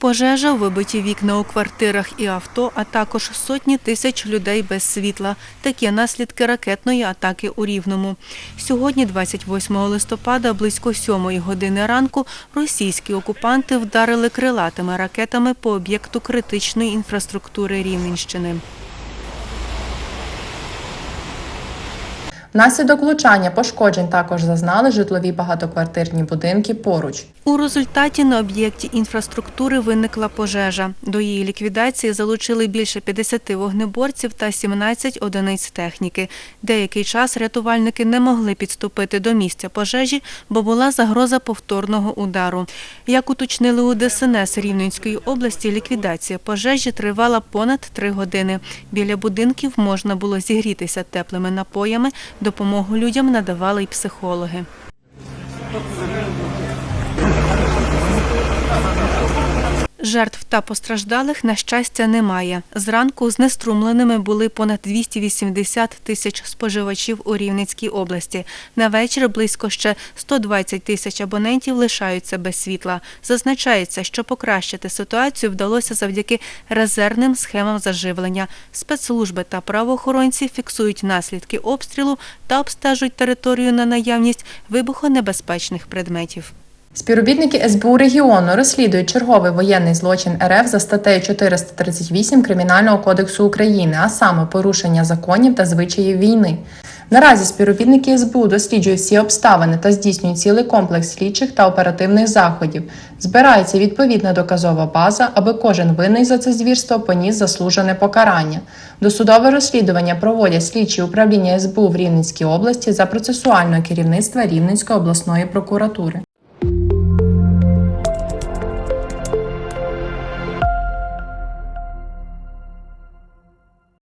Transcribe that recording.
Пожежа, вибиті вікна у квартирах і авто, а також сотні тисяч людей без світла. Такі наслідки ракетної атаки у Рівному. Сьогодні, 28 листопада, близько 7 години ранку, російські окупанти вдарили крилатими ракетами по об'єкту критичної інфраструктури Рівненщини. Внаслідок влучання пошкоджень також зазнали житлові багатоквартирні будинки поруч. У результаті на об'єкті інфраструктури виникла пожежа. До її ліквідації залучили більше 50 вогнеборців та 17 одиниць техніки. Деякий час рятувальники не могли підступити до місця пожежі, бо була загроза повторного удару. Як уточнили у ДСНС Рівненської області, ліквідація пожежі тривала понад три години. Біля будинків можна було зігрітися теплими напоями. Допомогу людям надавали й психологи. Жертв та постраждалих, на щастя, немає. Зранку знеструмленими були понад 280 тисяч споживачів у Рівненській області. На вечір близько ще 120 тисяч абонентів лишаються без світла. Зазначається, що покращити ситуацію вдалося завдяки резервним схемам заживлення. Спецслужби та правоохоронці фіксують наслідки обстрілу та обстежують територію на наявність вибухонебезпечних предметів. Співробітники СБУ регіону розслідують черговий воєнний злочин РФ за статтею 438 Кримінального кодексу України, а саме порушення законів та звичаїв війни. Наразі співробітники СБУ досліджують всі обставини та здійснюють цілий комплекс слідчих та оперативних заходів. Збирається відповідна доказова база, аби кожен винний за це звірство поніс заслужене покарання. Досудове розслідування проводять слідчі управління СБУ в Рівненській області за процесуального керівництва Рівненської обласної прокуратури.